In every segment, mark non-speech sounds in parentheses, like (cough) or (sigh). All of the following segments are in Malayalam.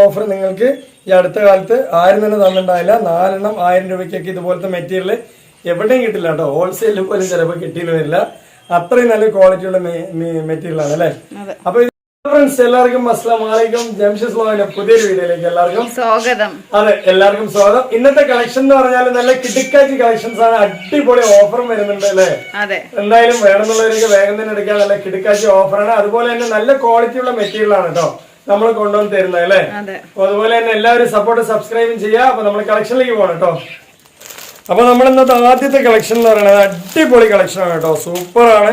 ഓഫർ നിങ്ങൾക്ക് ഈ അടുത്ത കാലത്ത് ആരും തന്നെ തന്നിട്ടുണ്ടായില്ല നാലെണ്ണം ആയിരം രൂപയ്ക്കൊക്കെ ഇതുപോലത്തെ മെറ്റീരിയൽ എവിടെയും കിട്ടില്ല കേട്ടോ. ഹോൾസെയിലിൽ പോലും ചിലപ്പോൾ കിട്ടിയെന്ന് വരില്ല. അത്രയും നല്ല ക്വാളിറ്റിയുള്ള മെറ്റീരിയൽ ആണ് അല്ലേ. അപ്പൊ ഫ്രണ്ട്സ് എല്ലാവർക്കും അസ്ലാം വലൈക്കും ജംഷ ലോവിന്റെ പുതിയൊരു വീഡിയോയിലേക്ക് എല്ലാവർക്കും സ്വാഗതം. അതെ എല്ലാവർക്കും സ്വാഗതം. ഇന്നത്തെ കളക്ഷൻ എന്ന് പറഞ്ഞാൽ നല്ല കിടുക്കാച്ചി കളക്ഷൻസ് ആണ്. അടിപൊളി ഓഫറും വരുന്നുണ്ട് അല്ലേ? എന്തായാലും വേണമെന്നുള്ളവർക്ക് വേഗം തന്നെ എടുക്കാൻ നല്ല കിടുക്കാച്ചി ഓഫറാണ് അതുപോലെ തന്നെ നല്ല ക്വാളിറ്റിയുള്ള മെറ്റീരിയൽ ആണ് കേട്ടോ. നമ്മൾ കൊണ്ടുവന്ന് തരുന്നത് അല്ലേ? അപ്പൊ അതുപോലെ തന്നെ എല്ലാവരും സപ്പോർട്ട് സബ്സ്ക്രൈബും ചെയ്യുക. അപ്പൊ നമ്മൾ കളക്ഷനിലേക്ക് പോകണം കേട്ടോ. അപ്പൊ നമ്മൾ ഇന്നത്തെ ആദ്യത്തെ കളക്ഷൻ എന്ന് പറയുന്നത് അടിപൊളി കളക്ഷൻ ആണ് കേട്ടോ. സൂപ്പർ ആണ്.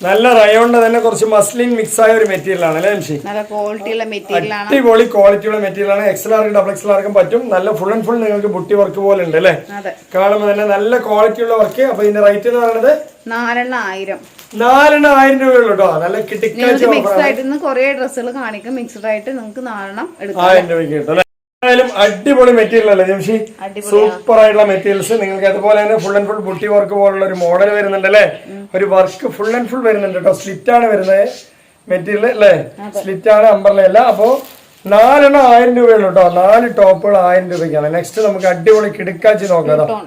നല്ല റയോണിന്റെ തന്നെ കുറച്ച് മസ്ലിൻ മിക്സ് ആയ ഒരു മെറ്റീരിയൽ ആണ് അല്ലേ അംഷി നല്ല ക്വാളിറ്റിയുള്ള മെറ്റീരിയൽ ആണ്. അടിപൊളി ക്വാളിറ്റിയുള്ള മെറ്റീരിയൽ ആണ്. എക്സൽ ആർക്കും ഡബിൾ എക്സൽ ആർക്കും പറ്റും. നല്ല ഫുൾ ആൻഡ് ഫുൾ നിങ്ങൾക്ക് ബുട്ടി വർക്ക് പോലെ ഉണ്ട് അല്ലേ? കാണുമ്പോ കാണുമ്പോൾ തന്നെ നല്ല ക്വാളിറ്റിയുള്ള വർക്ക് അപ്പൊ ഇതിന്റെ റേറ്റ് എന്ന് പറയുന്നത്? നാലെണ്ണ ആയിരം. നാലെണ്ണം ആയിരം രൂപയുള്ളൂ കേട്ടോ നല്ല ഓഫർ മിക്സ് ആയിട്ട് ഇന്ന് കുറേ ഡ്രസ്സുകൾ കാണിക്കും. മിക്സ്ഡ് ആയിട്ട് നിങ്ങൾക്ക് നാലെണ്ണം ആയിരം രൂപയ്ക്ക് കിട്ടും എന്തായാലും അടിപൊളി മെറ്റീരിയൽ അല്ലേ ജംഷി? സൂപ്പർ ആയിട്ടുള്ള മെറ്റീരിയൽസ് നിങ്ങൾക്ക് അതുപോലെ തന്നെ ഫുൾ ആൻഡ് ഫുൾ ബുട്ടി വർക്ക് പോലുള്ള ഒരു മോഡൽ വരുന്നുണ്ട് അല്ലേ? ഒരു വർക്ക് ഫുൾ ആൻഡ് ഫുൾ വരുന്നുണ്ട് കേട്ടോ സ്ലിറ്റ് ആണ് വരുന്നത് മെറ്റീരിയൽ അല്ലേ? സ്ലിറ്റ് ആണ് അമ്പർല അല്ല. അപ്പോ നാലെണ്ണം ആയിരം രൂപയുള്ളൂ കേട്ടോ നാല് ടോപ്പുകൾ ആയിരം രൂപയ്ക്കാണ്. നെക്സ്റ്റ് നമുക്ക് അടിപൊളി കിടക്കാച്ചി നോക്കാം കേട്ടോ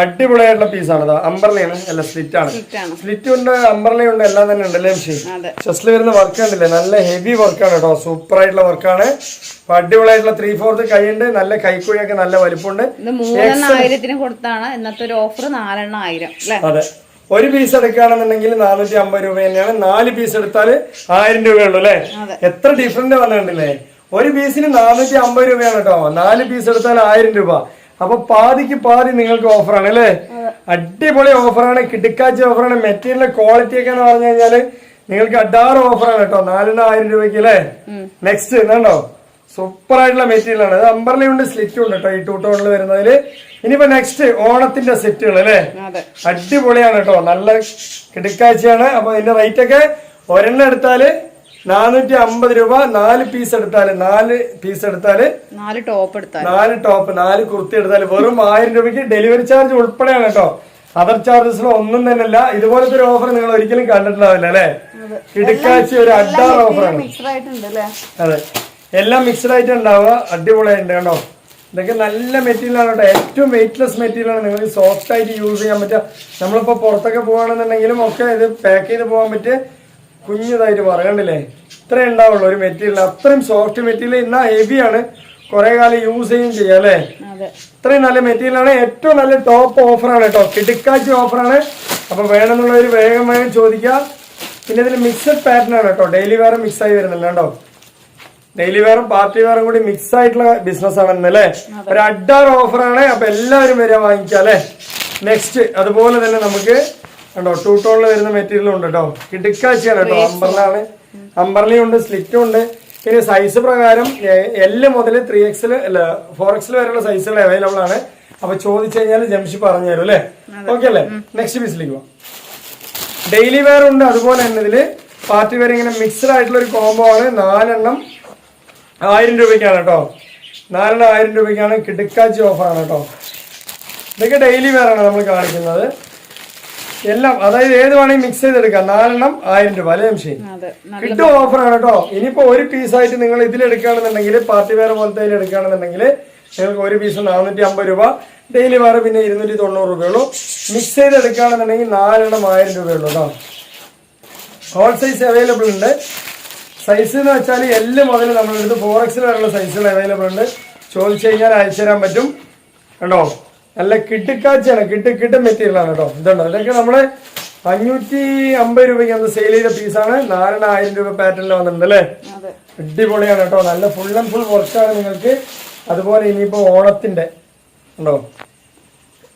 അടിപൊളിയായിട്ടുള്ള പീസാണ് അമ്പർലയാണ് അല്ല സ്ലിറ്റ് ആണ്. സ്ലിറ്റ് ഉണ്ട് അമ്പർല ഉണ്ട് എല്ലാം തന്നെ ഉണ്ട് അല്ലേ ചെസ്റ്റിൽ വരുന്ന വർക്ക് ഉണ്ടല്ലേ നല്ല ഹെവി വർക്കാണ് കേട്ടോ. സൂപ്പർ ആയിട്ടുള്ള വർക്കാണ് അടിപൊളിയായിട്ടുള്ള ത്രീ ഫോർത്ത് കൈയുണ്ട് നല്ല കൈക്കുഴിയൊക്കെ നല്ല വലിപ്പമുണ്ട്. കൊടുത്താണ്. ഇന്നത്തെ ഒരു ഓഫർ നാലെണ്ണ ആയിരം അതെ. ഒരു പീസ് എടുക്കുകയാണെന്നുണ്ടെങ്കിൽ നാനൂറ്റി അമ്പത് രൂപ തന്നെയാണ്. നാല് പീസ് എടുത്താൽ ആയിരം രൂപയുള്ളൂ അല്ലേ. എത്ര ഡിഫറെന്റ് വന്നിട്ടുണ്ടല്ലേ? ഒരു പീസിന് നാനൂറ്റി അമ്പത് രൂപയാണ് കേട്ടോ. നാല് പീസ് എടുത്താൽ ആയിരം രൂപ. അപ്പൊ പാതിക്ക് പാതി നിങ്ങൾക്ക് ഓഫറാണ് അല്ലേ? അടിപൊളി ഓഫറാണ് കിടുക്കാച്ചി ഓഫറാണ് മെറ്റീരിയൽ ക്വാളിറ്റി ഒക്കെ എന്ന് പറഞ്ഞു കഴിഞ്ഞാൽ നിങ്ങൾക്ക് അഡാറ് ഓഫറാണ് കേട്ടോ നാലെണ്ണ ആയിരം രൂപയ്ക്ക് അല്ലേ? നെക്സ്റ്റ് കണ്ടോ സൂപ്പർ ആയിട്ടുള്ള മെറ്റീരിയൽ ആണ്. അത് അമ്പർലി ഉണ്ട് സ്ലിറ്റും ഉണ്ട് കേട്ടോ ഈ ടൂട്ടോണിൽ ടോണിൽ വരുന്നതിൽ. ഇനിയിപ്പോ നെക്സ്റ്റ് ഓണത്തിന്റെ സെറ്റുകൾ അല്ലേ? അടിപൊളിയാണ് കേട്ടോ നല്ല കിടക്കാഴ്ചയാണ് അപ്പൊ ഇതിന്റെ റേറ്റ് ഒക്കെ ഒരെണ്ണം എടുത്താൽ നാനൂറ്റി അമ്പത് രൂപ നാല് പീസ് എടുത്താൽ നാല് പീസ് എടുത്താൽ നാല് ടോപ്പ് എടുത്താൽ നാല് ടോപ്പ് നാല് കുർത്തി എടുത്താൽ വെറും ആയിരം രൂപയ്ക്ക് ഡെലിവറി ചാർജ് ഉൾപ്പെടെയാണ് കേട്ടോ. അതർ ചാർജസിലോ ഒന്നും തന്നെ അല്ല ഇതുപോലത്തെ ഒരു ഓഫർ നിങ്ങൾ ഒരിക്കലും കണ്ടിട്ടുണ്ടാവില്ല അല്ലേ? ഇടുക്കാച്ചി ഒരു അഡാർ ഓഫറാണ് അതെ. എല്ലാം മിക്സ്ഡ് ആയിട്ട് ഉണ്ടാവുക. അടിപൊളിയായിട്ടുണ്ട് കേട്ടോ. ഇതൊക്കെ നല്ല മെറ്റീരിയലാണ് കേട്ടോ. ഏറ്റവും വെയിറ്റ്ലെസ് മെറ്റീരിയലാണ് നിങ്ങൾക്ക് സോഫ്റ്റ് ആയിട്ട് യൂസ് ചെയ്യാൻ പറ്റുക. നമ്മളിപ്പോ പുറത്തൊക്കെ പോവാണെന്നുണ്ടെങ്കിലും ഒക്കെ ഇത് പാക്ക് ചെയ്ത് പോകാൻ പറ്റിയ കുഞ്ഞതായിട്ട് പറയണ്ടില്ലേ? ഇത്രേ ഉണ്ടാവുള്ളൂ. ഒരു മെറ്റീരിയൽ അത്രയും സോഫ്റ്റ് മെറ്റീരിയൽ ഇന്നാ ആണ്. കുറെ കാലം യൂസ് ചെയ്യും ചെയ്യാം അല്ലേ? ഇത്രയും നല്ല മെറ്റീരിയൽ ആണ്. ഏറ്റവും നല്ല ടോപ്പ് ഓഫറാണ് കേട്ടോ. കിടുക്കാച്ചി ഓഫറാണ് അപ്പൊ വേണമെന്നുള്ളവർ വേഗം വേഗം ചോദിക്കുക. പിന്നെ ഇതിൽ മിക്സഡ് പാറ്റേൺ ആണ് കേട്ടോ. ഡെയിലി വെയറും മിക്സ് ആയി വരുന്നില്ല കേട്ടോ ഡെയിലി വെയറും പാർട്ടി വെയറും കൂടി മിക്സ് ആയിട്ടുള്ള ബിസിനസ് ആണ് ഇന്നല്ലേ ഒരു അഡാർ ഓഫറാണ് അപ്പൊ എല്ലാവരും വരിക വാങ്ങിക്കാം അല്ലേ? നെക്സ്റ്റ് അതുപോലെ തന്നെ നമുക്ക് കണ്ടോ ടൂ ടോണിൽ വരുന്ന മെറ്റീരിയൽ ഉണ്ട് കേട്ടോ കിടുക്കാച്ചിയാണ് കേട്ടോ അമ്പർലാണ് അമ്പർലയും ഉണ്ട് സ്ലിറ്റും ഉണ്ട്. പിന്നെ സൈസ് പ്രകാരം എൽ മുതൽ ത്രീ എക്സിൽ അല്ല ഫോർ എക്സിൽ വരെയുള്ള സൈസുകൾ അവൈലബിൾ ആണ്. അപ്പൊ ചോദിച്ചു കഴിഞ്ഞാൽ ജംഷി പറഞ്ഞു തരും അല്ലേ? ഓക്കെ അല്ലേ? നെക്സ്റ്റ് പീസിലേക്ക് പോവാം. ഡെയിലി വെയർ ഉണ്ട്. അതുപോലെ തന്നെ ഇതിൽ പാർട്ടി വെയർ ഇങ്ങനെ മിക്സ്ഡ് ആയിട്ടുള്ള ഒരു കോംബോ ആണ്. നാലെണ്ണം ആയിരം രൂപയ്ക്കാണ് കേട്ടോ നാലെണ്ണം ആയിരം രൂപയ്ക്കാണ് കിടുക്കാച്ചി ഓഫറാണ് കേട്ടോ ഇതൊക്കെ ഡെയിലി വെയർ ആണ് നമ്മൾ കാണിക്കുന്നത്. എല്ലാം അതായത് ഏത് വേണമെങ്കിൽ മിക്സ് ചെയ്തെടുക്കാം. നാലെണ്ണം ആയിരം രൂപ അല്ലേ അതെ കിട്ടും ഓഫറാണ് കേട്ടോ. ഇനിയിപ്പോ ഒരു പീസായിട്ട് നിങ്ങൾ ഇതിൽ എടുക്കുകയാണെന്നുണ്ടെങ്കിൽ പാർട്ടി വേറെ പോലത്തെ എടുക്കുകയാണെന്നുണ്ടെങ്കിൽ നിങ്ങൾക്ക് ഒരു പീസ് നാനൂറ്റി അമ്പത് രൂപ ഡെയിലി വേറെ പിന്നെ ഇരുന്നൂറ്റി തൊണ്ണൂറ് രൂപയുള്ളൂ. മിക്സ് ചെയ്ത് എടുക്കുകയാണെന്നുണ്ടെങ്കിൽ നാലെണ്ണം ആയിരം രൂപയുള്ളൂ കേട്ടോ. ഹോൾ സൈസ് അവൈലബിൾ ഉണ്ട്. സൈസ് എന്ന് വെച്ചാൽ എല്ല് മുതൽ നമ്മളെടുത്ത് ഫോർ എക്സിൽ വരെയുള്ള സൈസുകൾ അവൈലബിൾ ഉണ്ട്. ചോദിച്ചു കഴിഞ്ഞാൽ അയച്ചു തരാൻ പറ്റും. കണ്ടോ? നല്ല കിട്ടിക്കാച്ചാണ് കിട്ടി കിട്ടും മെറ്റീരിയൽ ആണ് കേട്ടോ. ഇതുണ്ടോ. ഇതൊക്കെ നമ്മൾ അഞ്ഞൂറ്റി അമ്പത് രൂപയ്ക്ക് അന്ന് സെയിൽ ചെയ്ത പീസാണ് നാലെണ്ണ ആയിരം രൂപ പാറ്റേണിൽ വന്നിട്ടുണ്ട് അല്ലേ? അടിപൊളിയാണ് കേട്ടോ. നല്ല ഫുൾ ആൻഡ് ഫുൾ വർക്കാണ് നിങ്ങൾക്ക്. അതുപോലെ ഇനിയിപ്പോ ഓണത്തിന്റെ ഉണ്ടോ?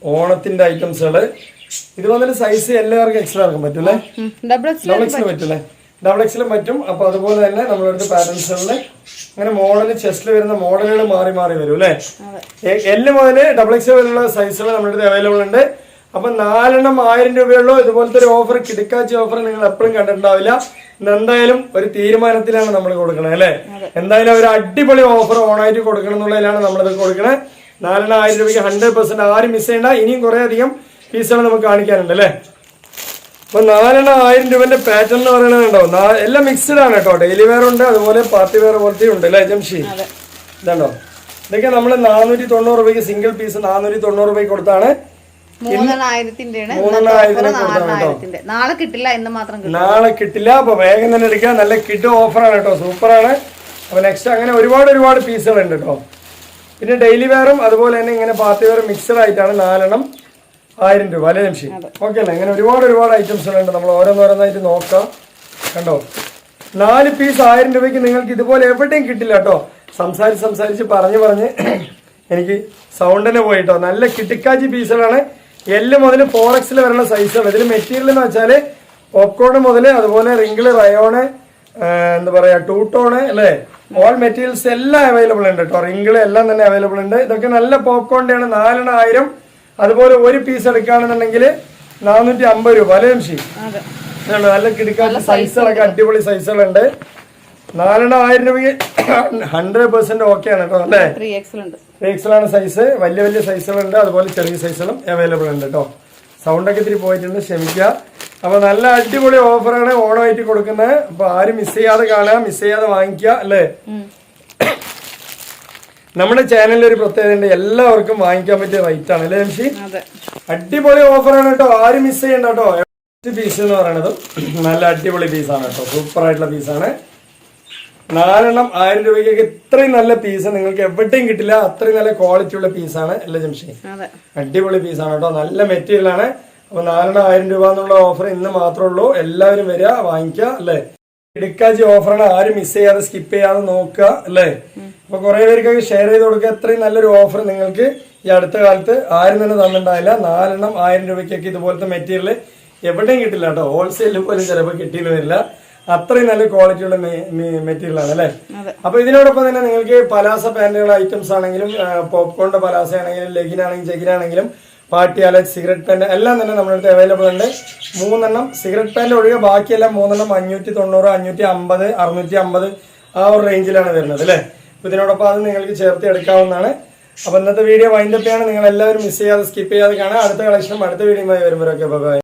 ഓണത്തിന്റെ ഐറ്റംസുകൾ ഇത് വന്നിട്ട് സൈസ് എല്ലാവർക്കും എക്സ്ട്രാ ആർക്കും പറ്റൂലേ ഡബിൾ എക്സ് പറ്റില്ലേ? ഡബിൾ എക്സിലും പറ്റും. അപ്പൊ അതുപോലെ തന്നെ നമ്മളെടുത്ത് പാറ്റേൺസുകളിൽ അങ്ങനെ മോഡൽ ചെസ്റ്റിൽ വരുന്ന മോഡലുകൾ മാറി മാറി വരും അല്ലേ? എല്ല് മുതൽ ഡബിൾ എക്സ് വരെയുള്ള സൈസുകൾ നമ്മുടെ അടുത്ത് അവൈലബിൾ ഉണ്ട്. അപ്പൊ നാലെണ്ണം ആയിരം രൂപയുള്ളൂ. ഇതുപോലത്തെ ഒരു ഓഫർ കിടക്കാച്ച ഓഫർ നിങ്ങൾ എപ്പോഴും കണ്ടിട്ടുണ്ടാവില്ല. എന്തായാലും ഒരു തീരുമാനത്തിലാണ് നമ്മൾ കൊടുക്കണത് അല്ലേ? എന്തായാലും ഒരു അടിപൊളി ഓഫർ ഓണായിട്ട് കൊടുക്കണം എന്നുള്ളതിലാണ് നമ്മളിത് കൊടുക്കണത് നാലെണ്ണം ആയിരം രൂപയ്ക്ക് ഹൺഡ്രഡ് പെർസെന്റ് ആരും മിസ് ചെയ്യണ്ട. ഇനിയും കുറെ അധികം പീസുകൾ നമുക്ക് കാണിക്കാനുണ്ട് അല്ലേ? അപ്പൊ നാലെണ്ണം ആയിരം രൂപന്റെ പാറ്റേൺ എന്ന് പറയുന്നത് ഉണ്ടോ എല്ലാം മിക്സ്ഡ് ആണ് കേട്ടോ. ഡെയിലി വെയർ ഉണ്ട് അതുപോലെ പാർട്ടി വെയർ പോലത്തെ ഉണ്ട് അല്ലേ ജംഷി? ഇതാണോ ഇതുണ്ടോ? ഇതൊക്കെ നമ്മൾ നാനൂറ്റി തൊണ്ണൂറ് രൂപയ്ക്ക് സിംഗിൾ പീസ് നാനൂറ്റി തൊണ്ണൂറ് രൂപയ്ക്ക് കൊടുത്താണ് ആണ് നാളെ കിട്ടില്ല ഇന്ന് മാത്രം കിട്ടും. നാളെ കിട്ടില്ല അപ്പൊ വേഗം തന്നെ എടുക്കുക. നല്ല കിഡ് ഓഫറാണ് കേട്ടോ. ആണ്. അപ്പൊ നെക്സ്റ്റ് അങ്ങനെ ഒരുപാട് ഒരുപാട് പീസുകൾ ഉണ്ട് കേട്ടോ. പിന്നെ ഡെയിലി വെയറും അതുപോലെ തന്നെ ഇങ്ങനെ പാർട്ടി വെയറും മിക്സഡ് ആയിട്ടാണ് നാലെണ്ണം. ആയിരം രൂപ അല്ലേ നിമിഷം ഓക്കെ അല്ലേ? ഇങ്ങനെ ഒരുപാട് ഒരുപാട് ഐറ്റംസ് ഉണ്ട്. നമ്മൾ ഓരോന്നോരോന്നായിട്ട് നോക്കാം. കണ്ടോ? നാല് പീസ് ആയിരം രൂപയ്ക്ക് നിങ്ങൾക്ക് ഇതുപോലെ എവിടെയും കിട്ടില്ല കേട്ടോ. സംസാരിച്ച് സംസാരിച്ച് പറഞ്ഞു പറഞ്ഞ് (clears throat) എനിക്ക് സൗണ്ടിന് പോയിട്ടോ നല്ല കിട്ടിക്കാച്ചി പീസുകളാണ് എല്ല് മുതൽ ഫോർ എക്സിൽ വരുന്ന സൈസുകൾ ഇതിൽ മെറ്റീരിയൽ എന്ന് വെച്ചാൽ പോപ്കോൺ മുതൽ അതുപോലെ റിങ്കിൾ റയോണ് എന്താ പറയുക ടൂട്ടോണ് അല്ലേ? ഓൾ മെറ്റീരിയൽസ് എല്ലാം അവൈലബിൾ ഉണ്ട് കേട്ടോ. റിങ്കിൾ എല്ലാം തന്നെ അവൈലബിൾ ഉണ്ട്. ഇതൊക്കെ നല്ല പോപ്കോണിന്റെ ആണ്. നാലെണ്ണം ആയിരം അതുപോലെ ഒരു പീസ് എടുക്കുകയാണെന്നുണ്ടെങ്കിൽ നാനൂറ്റി അമ്പത് രൂപ അല്ലേ അതെ. നല്ല കിടക്കാത്ത സൈസുകളൊക്കെ അടിപൊളി സൈസുകളുണ്ട് നാലെണ്ണം ആയിരം രൂപയ്ക്ക് ഹൺഡ്രഡ് പെർസെന്റ് ഓക്കെ ആണ് കേട്ടോ അല്ലേ? ത്രീ എക്സലാണ് സൈസ് വലിയ വലിയ സൈസുകളുണ്ട് അതുപോലെ ചെറിയ സൈസുകളും അവൈലബിൾ ഉണ്ട് കേട്ടോ. സൗണ്ടൊക്കെ ഇത്തിരി പോയിട്ടുണ്ട് ക്ഷമിക്കുക. അപ്പൊ നല്ല അടിപൊളി ഓഫറാണ് ഓണമായിട്ട് കൊടുക്കുന്നത്. അപ്പൊ ആരും മിസ് ചെയ്യാതെ കാണുക മിസ് ചെയ്യാതെ വാങ്ങിക്കുക അല്ലേ. നമ്മുടെ ചാനലിൽ ഒരു പ്രത്യേകത ഉണ്ട്. എല്ലാവർക്കും വാങ്ങിക്കാൻ പറ്റിയ റേറ്റ് ആണ്. അല്ലേ എംഷി? അടിപൊളി ഓഫറാണ് കേട്ടോ. ആരും മിസ് ചെയ്യണ്ട കേട്ടോ. പീസ് എന്ന് പറയണത് നല്ല അടിപൊളി പീസാണ് കേട്ടോ. സൂപ്പർ ആയിട്ടുള്ള പീസാണ് നാലെണ്ണം ആയിരം രൂപയ്ക്കൊക്കെ ഇത്രയും നല്ല പീസ് നിങ്ങൾക്ക് എവിടെയും കിട്ടില്ല. അത്രയും നല്ല ക്വാളിറ്റി ഉള്ള പീസാണ് അല്ലേ ജംഷി അടിപൊളി പീസാണ് കേട്ടോ. നല്ല മെറ്റീരിയൽ ആണ്. അപ്പൊ നാലെണ്ണം ആയിരം രൂപ എന്നുള്ള ഓഫർ ഇന്ന് മാത്രമേ ഉള്ളൂ. എല്ലാവരും വരിക വാങ്ങിക്കുക അല്ലേ? ഇടുക്കാജി ഓഫറാണ് ആരും മിസ് ചെയ്യാതെ സ്കിപ്പ് ചെയ്യാതെ നോക്കുക അല്ലേ? അപ്പൊ കുറെ പേർക്കൊക്കെ ഷെയർ ചെയ്ത് കൊടുക്കുക. അത്രയും നല്ലൊരു ഓഫർ നിങ്ങൾക്ക് ഈ അടുത്ത കാലത്ത് ആരും തന്നെ തന്നിട്ടുണ്ടായില്ല നാലെണ്ണം ആയിരം രൂപയ്ക്കൊക്കെ ഇതുപോലത്തെ മെറ്റീരിയൽ എവിടെയും കിട്ടില്ല കേട്ടോ. ഹോൾസെയിലും പോലും ചിലപ്പോൾ കിട്ടിയെന്ന് വരില്ല. അത്രയും നല്ല ക്വാളിറ്റിയുള്ള മെറ്റീരിയലാണ് മെറ്റീരിയൽ ആണ് അല്ലേ. അപ്പൊ ഇതിനോടൊപ്പം തന്നെ നിങ്ങൾക്ക് പലാസ പാന്റുകൾ ഐറ്റംസ് ആണെങ്കിലും പോപ്കോണിന്റെ പലാസ ആണെങ്കിലും ലെഗിൻ ആണെങ്കിലും ജെഗിൻ ആണെങ്കിലും പാർട്ടി അല്ലെ സിഗരറ്റ് പാന്റ് എല്ലാം തന്നെ നമ്മുടെ അടുത്ത് അവൈലബിൾ ഉണ്ട്. മൂന്നെണ്ണം സിഗരറ്റ് പാന്റ് ഒഴികെ ബാക്കിയെല്ലാം മൂന്നെണ്ണം അഞ്ഞൂറ്റി തൊണ്ണൂറ് അഞ്ഞൂറ്റി അമ്പത് അറുന്നൂറ്റി അമ്പത് ആ ഒരു റേഞ്ചിലാണ് വരുന്നത് അല്ലേ? അപ്പൊ ഇതിനോടൊപ്പം അത് നിങ്ങൾക്ക് ചേർത്ത് എടുക്കാവുന്നതാണ്. അപ്പൊ ഇന്നത്തെ വീഡിയോ വൈൻഡപ്പ് ചെയ്യാണ്. നിങ്ങൾ എല്ലാവരും മിസ് ചെയ്യാതെ സ്കിപ്പ് ചെയ്യാതെ കാണാം അടുത്ത കളക്ഷനും അടുത്ത വീഡിയോയുമായി വരുമ്പോഴൊക്കെ. ബൈ